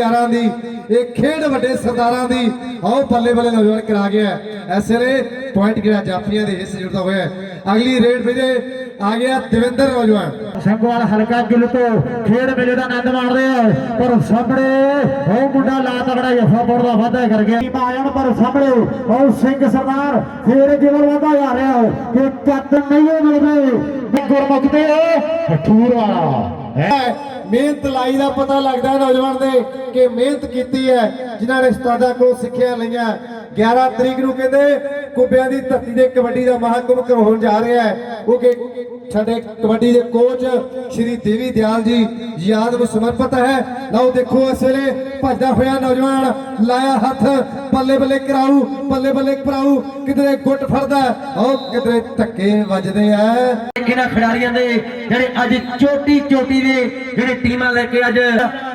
ਕਬੱਡੀ ਦੀ, ਇਹ ਖੇਡ ਵੱਡੇ ਸਰਦਾਰਾਂ ਦੀ, ਆਓ ਬੱਲੇ ਬੱਲੇ ਨੌਜਵਾਨ ਕਰਾ ਗਿਆ। ਐਸੇ ਵੇਲੇ ਪੁਆਇੰਟ ਕਿਹੜਾ ਜਾਫੀਆਂ ਦੇ ਹਿੱਸੇ ਜੁੜਦਾ ਹੋਇਆ। ਅਗਲੀ ਰੇਡ ਵਿਜੇ ਆ ਗਿਆ ਦਵਿੰਦਰ ਨੌਜਵਾਨ। ਸੰਗਵਾਲ ਹਲਕਾ ਗਿੱਲ ਤੋਂ ਖੇਡ ਮੇਲੇ ਦਾ ਆਨੰਦ ਮਾਣ ਰਿਹਾ ਪਰ ਸਾਹਮਣੇ ਉਹ ਮੁੰਡਾ ਲਾ ਤਗੜਾ ਜਫਾ ਦਾ ਵਾਧਾ ਕਰ ਗਿਆ। ਟੀਮ ਆ ਜਾਣ ਪਰ ਸਾਹਮਣੇ ਉਹ ਸਿੰਘ ਸਰਦਾਰ ਫੇਰ ਜਿਵੇਂ ਵਾਧਾ ਜਾ ਰਿਹਾ ਕਿ ਕੱਤ ਨਹੀਂ ਹੋ ਮਿਲਦੇ ਗੁਰਮੁਖ ਤੇ ਠੂਰ ਵਾਲਾ। ਮਿਹਨਤ ਲਾਈ ਦਾ ਪਤਾ ਲੱਗਦਾ ਹੈ ਨੌਜਵਾਨ ਦੇ ਕਿ ਮਿਹਨਤ ਕੀਤੀ ਹੈ ਜਿਨ੍ਹਾਂ ਨੇ ਉਸਤਾਦਾਂ ਕੋਲ ਸਿੱਖਿਆ ਲਈਆਂ। 11 ਤਰੀਕ ਨੂੰ ਕਹਿੰਦੇ ਕੁੱਬਿਆਂ ਦੀ ਧਰਤੀ ਦੇ ਕਬੱਡੀ ਦਾ ਮਹਾਕੁੰਭ ਹੋਣ ਜਾ ਰਿਹਾ ਹੈ। ਉਹ ਕਿ ਸਾਡੇ ਕਬੱਡੀ ਦੇ ਕੋਚ ਸ਼੍ਰੀ ਦੇਵੀ ਦਿਆਲ ਜੀ ਯਾਦ ਨੂੰ ਸਮਰਪਿਤ ਹੈ। ਲਓ ਦੇਖੋ ਇਸ ਵੇਲੇ ਭੱਜਦਾ ਹੋਇਆ ਨੌਜਵਾਨ ਲਾਇਆ ਹੱਥ, ਬੱਲੇ ਬੱਲੇ ਕਰਾਊ, ਬੱਲੇ ਬੱਲੇ ਕਰਾਊ, ਕਿਧਰੇ ਗੁੱਟ ਫੜਦਾ ਉਹ ਕਿਧਰੇ ਧੱਕੇ ਵੱਜਦੇ ਆ। ਇਹਨਾਂ ਖਿਡਾਰੀਆਂ ਦੇ ਜਿਹੜੇ ਅੱਜ ਚੋਟੀ ਚੋਟੀ ਦੇ ਜਿਹੜੇ ਟੀਮਾਂ ਲੈ ਕੇ ਅੱਜ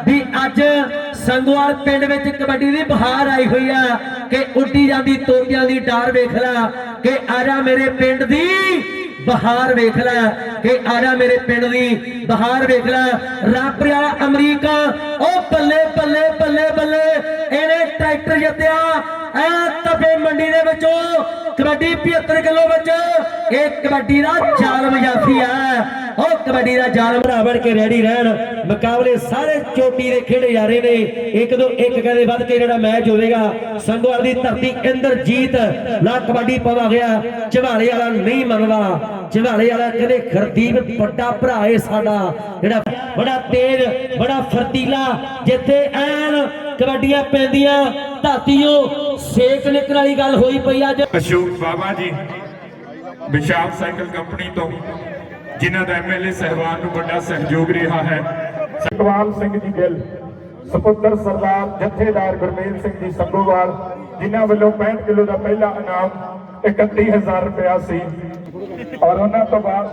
ਵੀ ਅੱਜ ਸੰਗਵਾਲ ਪਿੰਡ ਵਿੱਚ ਕਬੱਡੀ ਦੀ ਬਹਾਰ ਆਈ ਹੋਈ ਆ। ਕਿ ਉੱਡੀ ਜਾਂਦੀ ਤੋਤਿਆਂ ਦੀ ਡਾਰ ਵੇਖ ਲੈ, ਕਿ ਆਜਾ ਮੇਰੇ ਪਿੰਡ ਦੀ ਬਹਾਰ ਵੇਖ ਲੈ, ਕਿ ਆਜਾ ਮੇਰੇ ਪਿੰਡ ਦੀ ਬਹਾਰ ਵੇਖ ਲੈ। ਰਾਪਰਿਆ ਅਮਰੀਕਾ, ਉਹ ਬੱਲੇ ਬੱਲੇ ਬੱਲੇ ਬੱਲੇ ਟਰੈਕਟਰ ਜਿੱਤਿਆ। ਐ ਤਪੇ ਮੰਡੀ ਦੇ ਵਿੱਚੋਂ ਕਬੱਡੀ 75 ਕਿਲੋ ਵਿੱਚ ਇਹ ਕਬੱਡੀ ਦਾ ਜਾਲਮ ਜਾਫੀ ਆ। ਉਹ ਕਬੱਡੀ ਦਾ ਜਾਲਮ ਬਰਾਬਰ ਕੇ ਰੈਡੀ ਰਹਿਣ। ਮੁਕਾਬਲੇ ਸਾਰੇ ਚੋਟੀ ਦੇ ਖੇਡੇ ਜਾ ਰਹੇ ਨੇ। ਇੱਕ ਦੋ ਇੱਕ ਕਹਿੰਦੇ ਵੱਧ ਕੇ ਜਿਹੜਾ ਮੈਚ ਹੋਵੇਗਾ, ਸੰਗਵਾਲ ਦੀ ਧਰਤੀ ਇੰਦਰਜੀਤ ਨਾ ਕਬੱਡੀ ਪਾਵਾ ਗਿਆ ਝਵਾਲੇ ਵਾਲਾ ਨਹੀਂ ਮੰਨਦਾ। ਝਵਾਲੇ ਵਾਲਾ ਕਹਿੰਦੇ ਖਰਦੀਪ ਵੱਡਾ ਭਰਾ ਏ ਸਾਡਾ। ਜਿਹੜਾ ਬੜਾ ਤੇਜ਼, ਬੜਾ ਫਰਤੀਲਾ, ਜਿੱਥੇ ਐਨ ਕਬੱਡੀਆਂ ਪੈਂਦੀਆਂ ਧਰਤੀਓ ਸੇਕ ਨਿਕਲਣ ਵਾਲੀ ਗੱਲ ਹੋਈ ਪਈ ਅੱਜ। ਅਸ਼ੋਕ ਬਾਬਾ ਜੀ ਵਿਸ਼ਾਲ ਸਾਈਕਲ ਕੰਪਨੀ ਤੋਂ ਜਿਨ੍ਹਾਂ ਦਾ ਐਮਐਲਏ ਸਹਿਬਾਨ ਨੂੰ ਵੱਡਾ ਸਹਿਯੋਗ ਰਿਹਾ ਹੈ। ਇਕਬਾਲ ਸਿੰਘ ਜੀ ਗਿੱਲ ਸਪੁੱਤਰ ਸਰਦਾਰ ਜਥੇਦਾਰ ਗੁਰਮੇਲ ਸਿੰਘ ਜੀ ਸੰਗੋਵਾਲ ਜਿਨ੍ਹਾਂ ਵੱਲੋਂ 65 ਕਿਲੋ ਦਾ ਪਹਿਲਾ ਇਨਾਮ 31000 ਰੁਪਇਆ ਸੀ। ਔਰ ਉਹਨਾਂ ਤੋਂ ਬਾਅਦ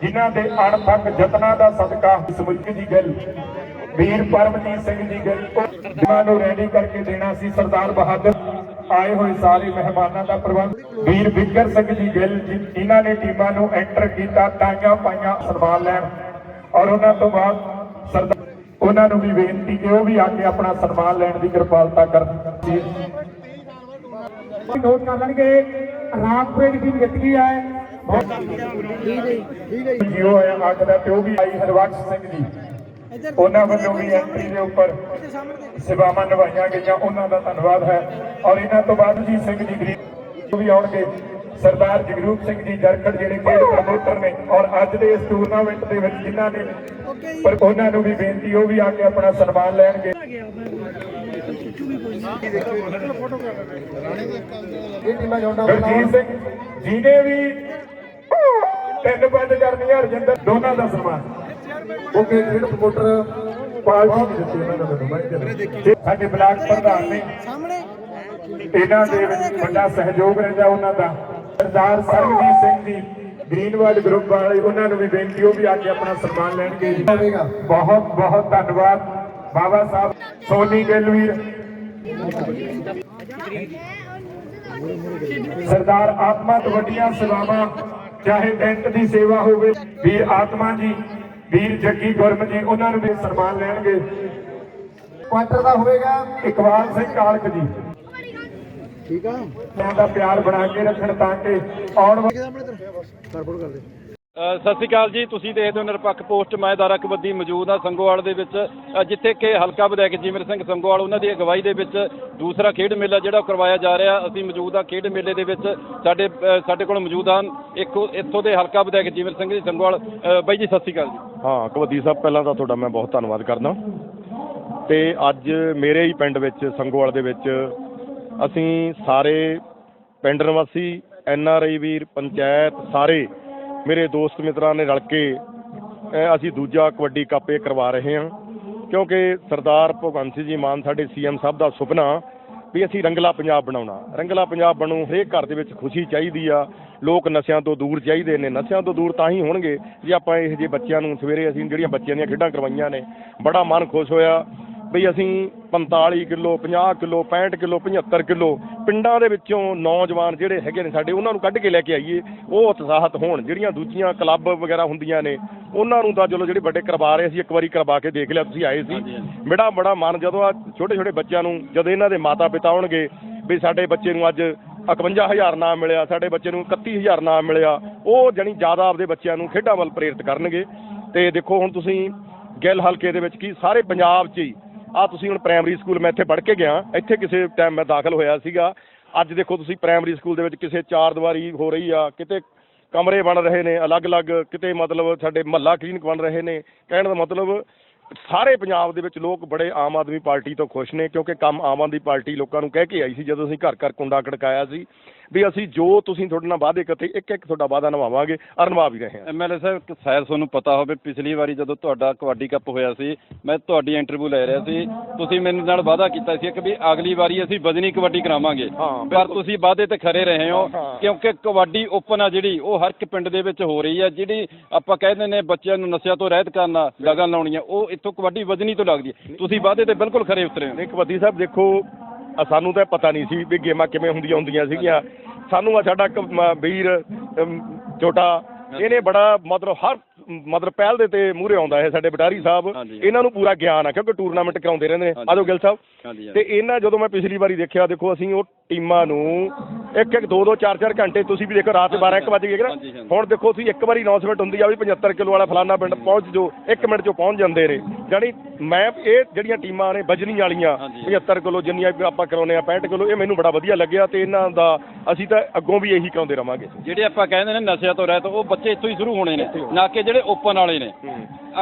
ਜਿਨ੍ਹਾਂ ਦੇ ਅਣਥੱਕ ਯਤਨਾਂ ਦਾ ਸਦਕਾ ਸਮੁੱਚ ਜੀ ਗਿੱਲ ਵੀਰ ਪਰਮਜੀਤ ਸਿੰਘ ਜੀ ਗਿੱਲ, ਉਹ ਜਿਨ੍ਹਾਂ ਨੂੰ ਰੈਡੀ ਕਰਕੇ ਦੇਣਾ ਸੀ ਸਰਦਾਰ ਬਹਾਦਰ। ਆਏ ਹੋਏ ਸਾਰੇ ਮਹਿਮਾਨਾਂ ਦਾ ਪ੍ਰਬੰਧ। ਵੀਰ ਵਿਕਰ ਸਿੰਘ ਜੀ ਗਿੱਲ, ਜੀ ਨੇ ਟੀਮਾਂ ਨੂੰ ਐਂਟਰ ਕੀਤਾ ਟਾਈਆਂ ਪਾਈਆਂ ਸਨਮਾਨ ਲੈਣ। ਔਰ ਉਹਨਾਂ ਤੋਂ ਬਾਅਦ ਸਰਦਾਰ, ਉਹਨਾਂ ਨੂੰ ਵੀ ਬੇਨਤੀ ਕਿ ਉਹ ਵੀ ਆ ਕੇ ਆਪਣਾ ਸਨਮਾਨ ਲੈਣ ਦੀ ਕਿਰਪਾਲਤਾ ਕਰਨ। ਨੋਟ ਕਰ ਲੈਣਗੇ। ਰਾਮਪੁਰੇ ਦੀ ਜਿੱਤ ਗਈ ਹੈ। ਜੀਓ ਹੈ ਆਖਦਾ ਤੇ ਉਹ ਵੀ ਆਈ ਹਰਵਕਸ਼ ਸਿੰਘ ਜੀ। ਉਹਨਾਂ ਵੱਲੋਂ ਵੀ ਐਂਟਰੀ ਦੇ ਉੱਪਰ ਸੇਵਾਵਾਂ ਨਿਭਾਈਆਂ ਗਈਆਂ ਉਹਨਾਂ ਦਾ ਧੰਨਵਾਦ ਹੈ। ਔਰ ਇਹਨਾਂ ਤੋਂ ਬਾਅਦ ਜੀ ਸਿੰਘ ਜੀ ਗਰੀਬ ਵੀ ਆਉਣਗੇ ਸਰਦਾਰ ਜਗਰੂਪ ਸਿੰਘ ਜੀ ਜਰਖੜ ਜਿਹੜੇ ਖੇਡ ਪ੍ਰਮੋਟਰ ਨੇ ਔਰ ਅੱਜ ਦੇ ਇਸ ਟੂਰਨਾਮੈਂਟ ਦੇ ਵਿੱਚ ਜਿਨ੍ਹਾਂ ਨੇ ਪਰ ਉਹਨਾਂ ਨੂੰ ਵੀ ਬੇਨਤੀ ਉਹ ਵੀ ਆ ਕੇ ਆਪਣਾ ਸਨਮਾਨ ਲੈਣਗੇ। ਇਹ ਟੀਮਾਂ ਜੋੜਾ ਗੁਰਜੀਤ ਸਿੰਘ ਜਿਹਨੇ ਵੀ ਤਿੰਨ ਪੰਜ ਕਰਨੀਆਂ ਹਰਜਿੰਦਰ। ਦੋਨਾਂ ਦਾ ਸਨਮਾਨ ਓਕੇ ਖੇਡ ਪ੍ਰਮੋਟਰ ਪਾਲਟੀ ਵੀ ਦਿੱਤੀ ਉਹਨਾਂ ਦਾ ਮੈਨੂੰ ਮੈਂ ਕਿਹਾ। ਸਾਡੇ ਬਲਾਕ ਪ੍ਰਧਾਨ ਨੇ। ਇਹਨਾਂ ਦੇ ਵਿੱਚ ਵੱਡਾ ਸਹਿਯੋਗ ਰਹਿੰਦਾ ਉਹਨਾਂ ਦਾ। ਸਰਦਾਰ ਸਰਬਜੀਤ ਸਿੰਘ ਜੀ ਗ੍ਰੀਨਵਰਡ ਗਰੁੱਪ ਵਾਲੇ ਉਹਨਾਂ ਨੂੰ ਵੀ ਬੇਨਤੀ ਉਹ ਵੀ ਆ ਕੇ ਆਪਣਾ ਸਨਮਾਨ ਲੈਣਗੇ ਬਹੁਤ ਬਹੁਤ ਧੰਨਵਾਦ। ਬਾਬਾ ਸਾਹਿਬ ਸੋਨੀ ਗਿੱਲਵੀਰ ਸਰਦਾਰ ਆਤਮਾ ਤੋਂ ਵੱਡੀਆਂ ਸੇਵਾਵਾਂ ਚਾਹੇ ਟੈਂਟ ਦੀ ਸੇਵਾ ਹੋਵੇ ਵੀਰ ਆਤਮਾ ਜੀ ਵੀਰ ਜੱਗੀ ਗੁਰਮ ਜੀ ਉਹਨਾਂ ਨੂੰ ਵੀ ਸਨਮਾਨ ਲੈਣਗੇ। ਕੁਆਟਰ ਦਾ ਹੋਵੇਗਾ। ਇਕਬਾਲ ਸਿੰਘ ਕਾਲਕ ਜੀ। ਠੀਕ ਆ। ਦਾ ਪਿਆਰ ਬਣਾ ਕੇ ਰੱਖਣ ਤਾਂ ਕਿ ਆਉਣ ਵਾਲੇ ਅ, ਸਤਿ ਸ਼੍ਰੀ ਅਕਾਲ ਜੀ। ਤੁਸੀਂ ਦੇਖਦੇ ਹੋ ਨਿਰਪੱਖ ਪੋਸਟ। ਮੈਂ ਦਾਰਾ ਕਬੱਦੀ ਮੌਜੂਦ ਹਾਂ ਸੰਗੋਵਾਲ ਦੇ ਵਿੱਚ। ਜਿੱਥੇ ਕਿ ਹਲਕਾ ਵਿਧਾਇਕ ਜੀਵਨ ਸਿੰਘ ਸੰਗੋਵਾਲ, ਉਹਨਾਂ ਦੀ ਅਗਵਾਈ ਦੇ ਵਿੱਚ ਦੂਸਰਾ ਖੇਡ ਮੇਲਾ ਜਿਹੜਾ ਕਰਵਾਇਆ ਜਾ ਰਿਹਾ। ਅਸੀਂ ਮੌਜੂਦ ਹਾਂ ਖੇਡ ਮੇਲੇ ਦੇ ਵਿੱਚ। ਸਾਡੇ ਸਾਡੇ ਕੋਲ ਮੌਜੂਦ ਹਨ। ਇੱਕ ਇੱਥੋਂ ਦੇ ਹਲਕਾ ਵਿਧਾਇਕ ਜੀਵਨ ਸਿੰਘ ਜੀ ਸੰਗੋਵਾਲ। ਬਾਈ ਜੀ, ਸਤਿ ਸ਼੍ਰੀ ਅਕਾਲ ਜੀ। ਹਾਂ, ਕਬੱਡੀ ਸਾਹਿਬ, ਪਹਿਲਾਂ ਤਾਂ ਤੁਹਾਡਾ ਮੈਂ ਬਹੁਤ ਧੰਨਵਾਦ ਕਰਦਾ। ਤੇ ਅੱਜ ਮੇਰੇ ਹੀ ਪਿੰਡ ਵਿੱਚ, ਸੰਗੋਵਾਲ ਦੇ ਵਿੱਚ, ਅਸੀਂ ਸਾਰੇ ਪਿੰਡ ਨਿਵਾਸੀ, ਐਨ ਆਰ ਆਈ ਵੀਰ, ਪੰਚਾਇਤ ਸਾਰੇ ਮੇਰੇ ਦੋਸਤ ਮਿੱਤਰਾਂ ਨੇ ਰਲ ਕੇ ਅਸੀਂ ਦੂਜਾ ਕਬੱਡੀ ਕੱਪ ਇਹ ਕਰਵਾ ਰਹੇ ਹਾਂ। ਕਿਉਂਕਿ ਸਰਦਾਰ ਭਗਵੰਤ ਸਿੰਘ ਜੀ ਮਾਨ ਸਾਡੇ ਸੀਐਮ ਸਾਹਿਬ ਦਾ ਸੁਪਨਾ ਵੀ ਅਸੀਂ ਰੰਗਲਾ ਪੰਜਾਬ ਬਣਾਉਣਾ। ਰੰਗਲਾ ਪੰਜਾਬ ਬਣੂ, ਹਰੇਕ ਘਰ ਦੇ ਵਿੱਚ ਖੁਸ਼ੀ ਚਾਹੀਦੀ ਆ। ਲੋਕ ਨਸ਼ਿਆਂ ਤੋਂ ਦੂਰ ਚਾਹੀਦੇ ਨੇ। ਨਸ਼ਿਆਂ ਤੋਂ ਦੂਰ ਤਾਂ ਹੀ ਹੋਣਗੇ ਜੇ ਆਪਾਂ ਇਹੋ ਜਿਹੇ ਬੱਚਿਆਂ ਨੂੰ ਸਵੇਰੇ ਅਸੀਂ ਜਿਹੜੀਆਂ ਬੱਚਿਆਂ ਦੀਆਂ ਖੇਡਾਂ ਕਰਵਾਈਆਂ ਨੇ, ਬੜਾ ਮਨ ਖੁਸ਼ ਹੋਇਆ। ਵੀ ਅਸੀਂ 45 ਕਿਲੋ 50 ਕਿਲੋ 65 ਕਿਲੋ 75 ਕਿਲੋ ਪਿੰਡਾਂ ਦੇ ਵਿੱਚੋਂ ਨੌਜਵਾਨ ਜਿਹੜੇ ਹੈਗੇ ਨੇ ਸਾਡੇ ਉਹਨਾਂ ਨੂੰ ਕੱਢ ਕੇ ਲੈ ਕੇ ਆਈਏ ਉਹ ਉਤਸ਼ਾਹਤ ਹੋਣ। ਜਿਹੜੀਆਂ ਦੂਜੀਆਂ ਕਲੱਬ ਵਗੈਰਾ ਹੁੰਦੀਆਂ ਨੇ ਉਹਨਾਂ ਨੂੰ ਤਾਂ ਚਲੋ ਜਿਹੜੇ ਵੱਡੇ ਕਰਵਾ ਰਹੇ ਸੀ ਇੱਕ ਵਾਰੀ ਕਰਵਾ ਕੇ ਦੇਖ ਲਿਆ ਤੁਸੀਂ ਆਏ ਸੀ। ਬੜਾ ਬੜਾ ਮਨ ਜਦੋਂ ਆ ਛੋਟੇ ਛੋਟੇ ਬੱਚਿਆਂ ਨੂੰ ਜਦੋਂ ਇਹਨਾਂ ਦੇ ਮਾਤਾ ਪਿਤਾ ਆਉਣਗੇ ਵੀ ਸਾਡੇ ਬੱਚੇ ਨੂੰ ਅੱਜ 51000 ਨਾਮ ਮਿਲਿਆ ਸਾਡੇ ਬੱਚੇ ਨੂੰ 31000 ਨਾਮ ਮਿਲਿਆ ਉਹ ਜਾਣੀ ਜ਼ਿਆਦਾ ਆਪਦੇ ਬੱਚਿਆਂ ਨੂੰ ਖੇਡਾਂ ਵੱਲ ਪ੍ਰੇਰਿਤ ਕਰਨਗੇ। ਤੇ ਦੇਖੋ ਹੁਣ ਤੁਸੀਂ ਗਿੱਲ ਹਲਕੇ ਦੇ ਵਿੱਚ ਕੀ ਸਾਰੇ ਪੰਜਾਬ 'ਚ ਹੀ ਆ ਤੁਸੀਂ ਹੁਣ ਪ੍ਰਾਇਮਰੀ ਸਕੂਲ ਮੈਂ ਇੱਥੇ ਪੜ੍ਹ ਕੇ ਗਿਆ, ਇੱਥੇ ਕਿਸੇ ਟਾਈਮ ਮੈਂ ਦਾਖਲ ਹੋਇਆ ਸੀਗਾ। ਅੱਜ ਦੇਖੋ ਤੁਸੀਂ ਪ੍ਰਾਇਮਰੀ ਸਕੂਲ ਦੇ ਵਿੱਚ ਕਿਸੇ ਚਾਰ ਦੀਵਾਰੀ ਹੋ ਰਹੀ ਆ, ਕਿਤੇ ਕਮਰੇ ਬਣ ਰਹੇ ਨੇ, ਅਲੱਗ-ਅਲੱਗ, ਕਿਤੇ ਮਤਲਬ ਸਾਡੇ ਮਹੱਲਾ ਕਲੀਨਿਕ ਬਣ ਰਹੇ ਨੇ। ਕਹਿਣ ਦਾ ਮਤਲਬ, ਸਾਰੇ ਪੰਜਾਬ ਦੇ ਵਿੱਚ ਲੋਕ ਬੜੇ ਆਮ ਆਦਮੀ ਪਾਰਟੀ ਤੋਂ ਖੁਸ਼ ਨੇ, ਕਿਉਂਕਿ ਕੰਮ ਆਮ ਆਦਮੀ ਪਾਰਟੀ ਲੋਕਾਂ ਨੂੰ ਕਹਿ ਕੇ ਆਈ ਸੀ, ਜਦੋਂ ਅਸੀਂ ਘਰ ਘਰ ਕੁੰਡਾ ਖੜਕਾਇਆ ਸੀ। ਵੀ ਅਸੀਂ ਜੋ ਤੁਸੀਂ ਤੁਹਾਡੇ ਨਾਲ ਵਾਅਦੇ ਕੀਤੇ ਇੱਕ ਇੱਕ ਤੁਹਾਡਾ ਵਾਅਦਾ ਨਿਭਾਵਾਂਗੇ ਔਰ ਨਿਭਾ ਵੀ ਰਹੇ ਹਾਂ। ਐਮਐਲਏ ਸਾਹਿਬ ਸ਼ਾਇਦ ਤੁਹਾਨੂੰ ਪਤਾ ਹੋਵੇ ਪਿਛਲੀ ਵਾਰੀ ਜਦੋਂ ਤੁਹਾਡਾ ਕਬੱਡੀ ਕੱਪ ਹੋਇਆ ਸੀ ਮੈਂ ਤੁਹਾਡੀ ਇੰਟਰਵਿਊ ਲੈ ਰਿਹਾ ਸੀ। ਤੁਸੀਂ ਮੈਨੂੰ ਨਾਲ ਵਾਅਦਾ ਕੀਤਾ ਸੀ ਕਿ ਵੀ ਅਗਲੀ ਵਾਰੀ ਅਸੀਂ ਵਜਨੀ ਕਬੱਡੀ ਕਰਾਵਾਂਗੇ। ਹਾਂ, ਪਰ ਤੁਸੀਂ ਵਾਅਦੇ ਤੇ ਖਰੇ ਰਹੇ ਹੋ ਹਾਂ। ਕਿਉਂਕਿ ਕਬੱਡੀ ਓਪਨ ਆ ਜਿਹੜੀ ਉਹ ਹਰ ਇੱਕ ਪਿੰਡ ਦੇ ਵਿੱਚ ਹੋ ਰਹੀ ਆ ਜਿਹੜੀ ਆਪਾਂ ਕਹਿੰਦੇ ਨੇ ਬੱਚਿਆਂ ਨੂੰ ਨਸ਼ਿਆਂ ਤੋਂ ਰਹਿਤ ਕਰਨਾ ਲਗਨ ਲਾਉਣੀ ਆ ਉਹ ਇੱਥੋਂ ਕਬੱਡੀ ਵਜਨੀ ਤੋਂ ਲੱਗਦੀ ਹੈ ਤੁਸੀਂ ਵਾਅਦੇ ਤੇ ਬਿਲਕੁਲ ਖਰੇ ਉਤਰੇ ਹੋ। ਨਹੀਂ ਕਬੱਡੀ ਸਾਹਿਬ ਦੇਖੋ ਸਾਨੂੰ ਤਾਂ ਪਤਾ ਨਹੀਂ ਸੀ ਵੀ ਗੇਮਾਂ ਕਿਵੇਂ ਹੁੰਦੀਆਂ ਹੁੰਦੀਆਂ ਸੀਗੀਆਂ। ਸਾਨੂੰ ਆ ਸਾਡਾ ਇੱਕ ਮ- ਵੀਰ ਅਮ, ਛੋਟਾ ਇਹਨੇ ਬੜਾ ਮਤਲਬ ਹਰ ਮਤਲਬ ਪਹਿਲ ਦੇ ਤੇ ਮੂਹਰੇ ਆਉਂਦਾ ਹੈ ਸਾਡੇ ਬਟਾਰੀ ਸਾਹਿਬ। ਇਹਨਾਂ ਨੂੰ ਪੂਰਾ ਗਿਆਨ ਆ ਕਿਉਂਕਿ ਟੂਰਨਾਮੈਂਟ ਕਰਾਉਂਦੇ ਰਹਿੰਦੇ ਨੇ। ਆਜੋ ਗਿੱਲ ਸਾਹਿਬ ਤੇ ਇਹਨਾਂ ਜਦੋਂ ਮੈਂ ਪਿਛਲੀ ਵਾਰੀ ਦੇਖਿਆ ਦੇਖੋ ਅਸੀਂ ਉਹ ਟੀਮਾਂ ਨੂੰ ਇੱਕ ਇੱਕ ਦੋ ਦੋ ਚਾਰ ਚਾਰ ਘੰਟੇ ਤੁਸੀਂ ਵੀ ਦੇਖੋ ਰਾਤ ਦੇ 12 1 ਵਜੇ ਨਾ। ਹੁਣ ਦੇਖੋ ਤੁਸੀਂ ਇੱਕ ਵਾਰੀ ਅਨਾਉਂਸਮੈਂਟ ਹੁੰਦੀ ਆ ਵੀ 75 ਕਿਲੋ ਵਾਲਾ ਫਲਾਨਾ ਪਿੰਡ ਪਹੁੰਚ ਜੋ 1 ਮਿੰਟ 'ਚ ਪਹੁੰਚ ਜਾਂਦੇ ਨੇ ਜਾਣੀ ਮੈਂ ਇਹ ਜਿਹੜੀਆਂ ਟੀਮਾਂ ਨੇ ਬਜਨੀ ਵਾਲੀਆਂ ਹਾਂਜੀ। 75 ਕਿਲੋ ਜਿੰਨੀਆਂ ਵੀ ਆਪਾਂ ਕਰਾਉਨੇ ਆ 65 ਕਿਲੋ ਇਹ ਮੈਨੂੰ ਬੜਾ ਵਧੀਆ ਲੱਗਿਆ ਤੇ ਇਹਨਾਂ ਦਾ ਅਸੀਂ ਤਾਂ ਅੱਗੋਂ ਵੀ ਇਹੀ ਕਰਾਉਂਦੇ ਰਵਾਂਗੇ ਜਿਹੜੇ ਆਪਾਂ ਕਹਿੰਦੇ ਨੇ ਨਸ਼ਿਆਂ ਤੋਂ ਰਹਿਤ ਉਹ ਬੱਚੇ ਇੱਥੋਂ ਹੀ ਸ਼ੁਰੂ ਹੋਣੇ ਨੇ ਨਾ ਕਿ ਜਿਹੜੇ ਓਪਨ ਵਾਲੇ ਨੇ।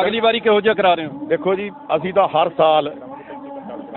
ਅਗਲੀ ਵਾਰੀ ਕਿਹੋ ਜਿਹਾ ਕਰਾ ਰਹੇ ਹੋ? ਦੇਖੋ ਜੀ ਅਸੀਂ ਤਾਂ ਹਰ ਸਾਲ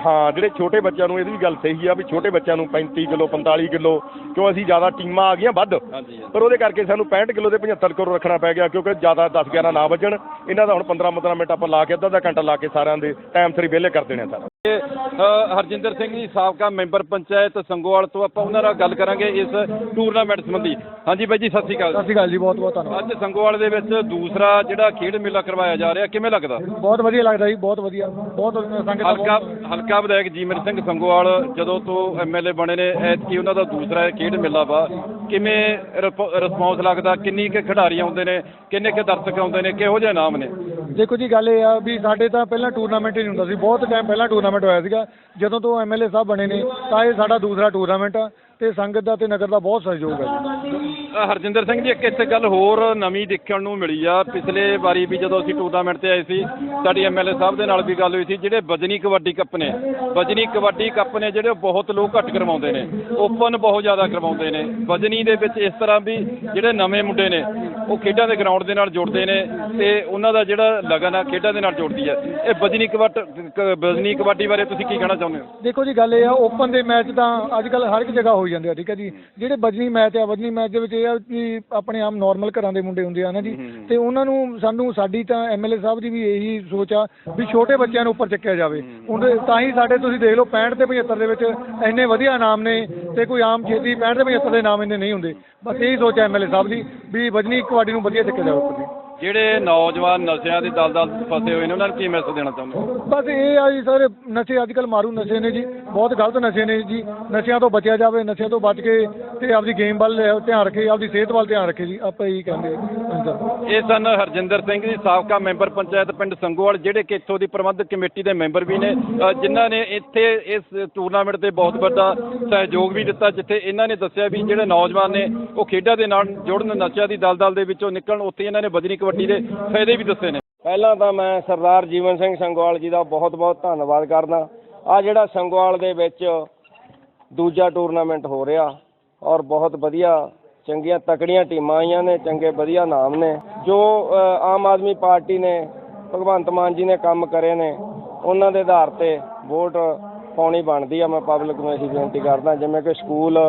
ਹਾਂ ਜਿਹੜੇ ਛੋਟੇ ਬੱਚਿਆਂ ਨੂੰ ਇਹਦੀ ਵੀ ਗੱਲ ਸਹੀ ਆ ਵੀ ਛੋਟੇ ਬੱਚਿਆਂ ਨੂੰ 35 ਕਿਲੋ 45 ਕਿਲੋ ਕਿਉਂ ਅਸੀਂ ਜ਼ਿਆਦਾ ਟੀਮਾਂ ਆ ਗਈਆਂ ਵੱਧ। ਹਾਂਜੀ ਪਰ ਉਹਦੇ ਕਰਕੇ ਸਾਨੂੰ 65 ਕਿਲੋ ਦੇ 75 ਕਿਲੋ ਰੱਖਣਾ ਪੈ ਗਿਆ ਕਿਉਂਕਿ ਜ਼ਿਆਦਾ 10 11 ਨਾ ਵੱਜਣ। ਇਹਨਾਂ ਦਾ ਹੁਣ 15 15 ਮਿੰਟ ਆਪਾਂ ਲਾ ਕੇ ਅੱਧਾ ਅੱਧਾ ਘੰਟਾ ਲਾ ਕੇ ਸਾਰਿਆਂ ਦੇ ਟਾਈਮ ਸਿਰ ਵਿਹਲੇ ਕਰ ਦੇਣੇ ਆ ਸਾਰਾ। ਹਰਜਿੰਦਰ ਸਿੰਘ ਜੀ ਸਾਬਕਾ ਮੈਂਬਰ ਪੰਚਾਇਤ ਸੰਗੋਵਾਲ ਤੋਂ ਆਪਾਂ ਉਹਨਾਂ ਨਾਲ ਗੱਲ ਕਰਾਂਗੇ ਇਸ ਟੂਰਨਾਮੈਂਟ ਸੰਬੰਧੀ। ਹਾਂਜੀ ਬਾਈ ਜੀ ਸਤਿ ਸ਼੍ਰੀ ਅਕਾਲ ਸਤਿ ਸ਼੍ਰੀ ਅਕਾਲ ਜੀ ਬਹੁਤ ਬਹੁਤ ਧੰਨਵਾਦ। ਅੱਜ ਸੰਗੋਵਾਲ ਦੇ ਵਿੱਚ ਦੂਸਰਾ ਜਿਹੜਾ ਖੇਡ ਮੇਲਾ ਕਰਵਾਇਆ ਜਾ ਰਿਹਾ ਕਿਵੇਂ ਲੱਗਦਾ? ਬਹੁਤ ਵਧੀਆ ਲੱਗਦਾ ਜੀ ਬਹੁਤ ਵਧੀਆ। ਬਹੁਤ ਸੰਗਤ ਹਲਕਾ ਹਲਕਾ ਵਿਧਾਇਕ ਜੀਮਰ ਸਿੰਘ ਸੰਗੋਵਾਲ ਜਦੋਂ ਤੋਂ ਐਮਐਲਏ ਬਣੇ ਨੇ ਐਤਕੀ ਉਹਨਾਂ ਦਾ ਦੂਸਰਾ ਖੇਡ ਮੇਲਾ ਵਾ। ਕਿਵੇਂ ਰਿਸਪੌਂਸ ਲੱਗਦਾ? ਕਿੰਨੀ ਕੁ ਖਿਡਾਰੀ ਆਉਂਦੇ ਨੇ? ਕਿੰਨੇ ਕੁ ਦਰਸ਼ਕ ਆਉਂਦੇ ਨੇ? ਕਿਹੋ ਜਿਹੇ ਨਾਮ ਨੇ? ਦੇਖੋ ਜੀ, ਗੱਲ ਇਹ ਆ ਵੀ ਸਾਡੇ ਤਾਂ ਪਹਿਲਾਂ ਟੂਰਨਾਮੈਂਟ ਹੀ ਨਹੀਂ ਹੁੰਦਾ ਸੀ। ਬਹੁਤ ਟਾਈਮ ਪਹਿਲਾਂ ਟੂਰਨਾਮੈਂਟ ਹੋਇਆ ਸੀਗਾ। ਜਦੋਂ ਤੋਂ ਐਮਐਲਏ ਸਾਹਿਬ ਬਣੇ ਨੇ, ਤਾਂ ਇਹ ਸਾਡਾ ਦੂਸਰਾ ਟੂਰਨਾਮੈਂਟ ਆ ਤੇ ਸੰਗਤ ਦਾ ਤੇ ਨਗਰ ਦਾ ਬਹੁਤ ਸਹਿਯੋਗ ਹੈ ਜੀ। ਹਰਜਿੰਦਰ ਸਿੰਘ ਜੀ, ਇੱਕ ਇੱਥੇ ਗੱਲ ਹੋਰ ਨਵੀਂ ਦੇਖਣ ਨੂੰ ਮਿਲੀ ਆ। ਪਿਛਲੇ ਵਾਰੀ ਵੀ ਜਦੋਂ ਅਸੀਂ ਟੂਰਨਾਮੈਂਟ ਤੇ ਆਏ ਸੀ, ਸਾਡੀ ਐਮਐਲਏ ਸਾਹਿਬ ਦੇ ਨਾਲ ਵੀ ਗੱਲ ਹੋਈ ਸੀ, ਜਿਹੜੇ ਵਜਨੀ ਕਬੱਡੀ ਕੱਪ ਨੇ। ਵਜਨੀ ਕਬੱਡੀ ਕੱਪ ਨੇ ਜਿਹੜੇ ਉਹ ਬਹੁਤ ਲੋਕ ਘੱਟ ਕਰਵਾਉਂਦੇ ਨੇ, ਓਪਨ ਬਹੁਤ ਜ਼ਿਆਦਾ ਕਰਵਾਉਂਦੇ ਨੇ। ਵਜਨੀ ਦੇ ਵਿੱਚ ਇਸ ਤਰ੍ਹਾਂ ਵੀ ਜਿਹੜੇ ਨਵੇਂ ਮੁੰਡੇ ਨੇ, ਉਹ ਖੇਡਾਂ ਦੇ ਗਰਾਊਂਡ ਦੇ ਨਾਲ ਜੁੜਦੇ ਨੇ ਤੇ ਉਹਨਾਂ ਦਾ ਜਿਹੜਾ ਲਗਨ ਆ, ਖੇਡਾਂ ਦੇ ਨਾਲ ਜੁੜਦੀ ਹੈ ਇਹ ਵਜਨੀ ਕਬੱਟ, ਕ- ਵਜਨੀ ਕਬੱਡੀ ਬਾਰੇ ਤੁਸੀਂ ਕੀ ਕਹਿਣਾ ਚਾਹੁੰਦੇ ਹੋ? ਦੇਖੋ ਜੀ, ਗੱਲ ਇਹ ਆ, ਓਪਨ ਦੇ ਮੈਚ ਤਾਂ ਅੱਜ ਕੱਲ ਹਰ ਇੱਕ ਜਗ੍ਹਾ ਹੋਈ ਜਾਂਦੇ ਆ, ਠੀਕ ਹੈ ਜੀ। ਜਿਹੜੇ ਬਜਨੀ ਮੈਚ ਆ, ਵਜਨੀ ਮੈਚ ਦੇ ਵਿੱਚ ਇਹ ਆ ਕਿ ਆਪਣੇ ਆਮ ਨਾਰਮਲ ਘਰਾਂ ਦੇ ਮੁੰਡੇ ਹੁੰਦੇ ਆ ਨਾ ਜੀ। ਤੇ ਉਹਨਾਂ ਨੂੰ ਸਾਨੂੰ ਸਾਡੀ ਤਾਂ ਐਮਐਲਏ ਸਾਹਿਬ ਦੀ ਵੀ ਇਹੀ ਸੋਚ ਆ ਵੀ ਛੋਟੇ ਬੱਚਿਆਂ ਨੂੰ ਉੱਪਰ ਚੱਕਿਆ ਜਾਵੇ। ਉਹਦੇ ਤਾਂ ਹੀ ਸਾਡੇ ਤੁਸੀਂ ਦੇਖ ਲਓ 65 ਤੇ 75 ਦੇ ਵਿੱਚ ਇੰਨੇ ਵਧੀਆ ਇਨਾਮ ਨੇ ਤੇ ਕੋਈ ਆਮ ਛੇਤੀ 65 ਤੇ 75 ਦੇ ਇਨਾਮ ਇੰਨੇ ਨਹੀਂ ਹੁੰਦੇ। ਬਸ ਇਹੀ ਸੋਚ ਐਮਐਲਏ ਸਾਹਿਬ ਦੀ ਵੀ ਬਜਨੀ ਕਬੱਡੀ ਨੂੰ ਵਧੀਆ ਚੱਕਿਆ ਜਾਵੇ ਜਿਹੜੇ ਨੌਜਵਾਨ ਨਸ਼ਿਆਂ ਦੀ ਦਲਦਲ ਫਸੇ ਹੋਏ ਨੇ ਉਹਨਾਂ ਨੂੰ ਕੀ ਮੈਸੇਜ ਦੇਣਾ ਚਾਹੁੰਦੇ ਹੋ? ਬਸ ਇਹ ਆ ਜੀ ਸਰ ਨਸ਼ੇ ਅੱਜ ਕੱਲ ਮਾਰੂ ਨਸ਼ੇ ਨੇ ਜੀ ਬਹੁਤ ਗਲਤ ਨਸ਼ੇ ਨੇ ਜੀ। ਨਸ਼ਿਆਂ ਤੋਂ ਬਚਿਆ ਜਾਵੇ ਨਸ਼ਿਆਂ ਤੋਂ ਬਚ ਕੇ ਤੇ ਆਪਦੀ ਗੇਮ ਵੱਲ ਧਿਆਨ ਰੱਖੇ ਆਪਦੀ ਸਿਹਤ ਵੱਲ ਧਿਆਨ ਰੱਖੇ ਜੀ ਆਪਾਂ ਇਹੀ ਕਹਿੰਦੇ ਹਾਂ ਇਹ ਸਨ ਹਰਜਿੰਦਰ ਸਿੰਘ ਜੀ ਸਾਬਕਾ ਮੈਂਬਰ ਪੰਚਾਇਤ ਪਿੰਡ ਸੰਗੋਵਾਲ ਜਿਹੜੇ ਕਿ ਇੱਥੋਂ ਦੀ ਪ੍ਰਬੰਧਕ ਕਮੇਟੀ ਦੇ ਮੈਂਬਰ ਵੀ ਨੇ ਜਿਨ੍ਹਾਂ ਨੇ ਇੱਥੇ ਇਸ ਟੂਰਨਾਮੈਂਟ ਤੇ ਬਹੁਤ ਵੱਡਾ ਸਹਿਯੋਗ ਵੀ ਦਿੱਤਾ ਜਿੱਥੇ ਇਹਨਾਂ ਨੇ ਦੱਸਿਆ ਵੀ ਜਿਹੜੇ ਨੌਜਵਾਨ ਨੇ ਉਹ ਖੇਡਾਂ ਦੇ ਨਾਲ ਜੁੜਨ ਨਸ਼ਿਆਂ ਦੀ ਦਲਦਲ ਦੇ ਵਿੱਚੋਂ ਨਿਕਲਣ ਉੱਥੇ ਇਹਨਾਂ ਨੇ ਬਜਰੀ ਕਬੱਡੀ ਦੇ ਫਾਇਦੇ ਵੀ ਦੱਸੇ ਨੇ। ਪਹਿਲਾਂ ਤਾਂ ਮੈਂ ਸਰਦਾਰ ਜੀਵਨ ਸਿੰਘ ਸੰਗਵਾਲ ਜੀ ਦਾ ਬਹੁਤ-ਬਹੁਤ ਧੰਨਵਾਦ ਕਰਦਾ। ਆ ਜਿਹੜਾ ਸੰਗਵਾਲ ਦੇ ਵਿੱਚ ਦੂਜਾ ਟੂਰਨਾਮੈਂਟ ਹੋ ਰਿਹਾ ਔਰ ਬਹੁਤ ਵਧੀਆ ਚੰਗੀਆਂ ਤਕੜੀਆਂ ਟੀਮਾਂ ਆਈਆਂ ਨੇ, ਚੰਗੇ ਵਧੀਆ ਨਾਮ ਨੇ। ਜੋ ਆਮ ਆਦਮੀ ਪਾਰਟੀ ਨੇ, ਭਗਵੰਤ ਮਾਨ ਜੀ ਨੇ ਕੰਮ ਕਰੇ ਨੇ, ਉਹਨਾਂ ਦੇ ਆਧਾਰ ਤੇ ਵੋਟ ਪਾਉਣੀ ਬਣਦੀ ਆ। ਮੈਂ ਪਬਲਿਕ ਨੂੰ ਇਹੀ ਬੇਨਤੀ ਕਰਦਾ, ਜਿਵੇਂ ਕਿ ਸਕੂਲ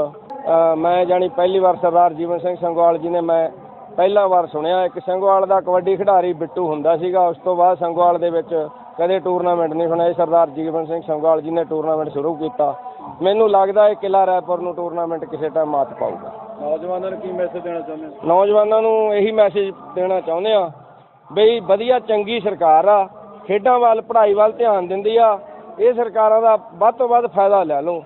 ਮੈਂ ਜਾਣੀ ਪਹਿਲੀ ਵਾਰ ਸਰਦਾਰ ਜੀਵਨ ਸਿੰਘ ਸੰਗਵਾਲ ਜੀ ਨੇ ਮੈਂ ਪਹਿਲਾ ਵਾਰ ਸੁਣਿਆ ਇੱਕ ਸੰਗਵਾਲ ਦਾ ਕਬੱਡੀ ਖਿਡਾਰੀ ਬਿੱਟੂ ਹੁੰਦਾ ਸੀਗਾ ਉਸ ਤੋਂ ਬਾਅਦ ਸੰਗਵਾਲ ਦੇ ਵਿੱਚ ਕਦੇ ਟੂਰਨਾਮੈਂਟ ਨਹੀਂ ਸੁਣਿਆ। ਜੀ। ਸਰਦਾਰ ਜੀਵਨ ਸਿੰਘ ਸੰਗਵਾਲ ਜੀ ਨੇ ਟੂਰਨਾਮੈਂਟ ਸ਼ੁਰੂ ਕੀਤਾ। ਮੈਨੂੰ ਲੱਗਦਾ ਹੈ ਕਿਲਾ ਰੈਪਰ ਨੂੰ ਟੂਰਨਾਮੈਂਟ ਕਿਸੇ ਟਾਈਮ ਮਾਤ ਪਾਊਗਾ। ਨੌਜਵਾਨਾਂ ਨੂੰ ਕੀ ਮੈਸੇਜ ਦੇਣਾ ਚਾਹੁੰਦੇ ਹੋ? ਨੌਜਵਾਨਾਂ ਨੂੰ ਇਹੀ ਮੈਸੇਜ ਦੇਣਾ ਚਾਹੁੰਦੇ ਆ ਬਈ ਵਧੀਆ ਚੰਗੀ ਸਰਕਾਰ ਆ ਖੇਡਾਂ ਵੱਲ ਪੜ੍ਹਾਈ ਵੱਲ ਧਿਆਨ ਦਿੰਦੀ ਆ ਇਹ ਸਰਕਾਰਾਂ ਦਾ ਵੱਧ ਤੋਂ ਵੱਧ ਫਾਇਦਾ ਲੈ ਲਓ।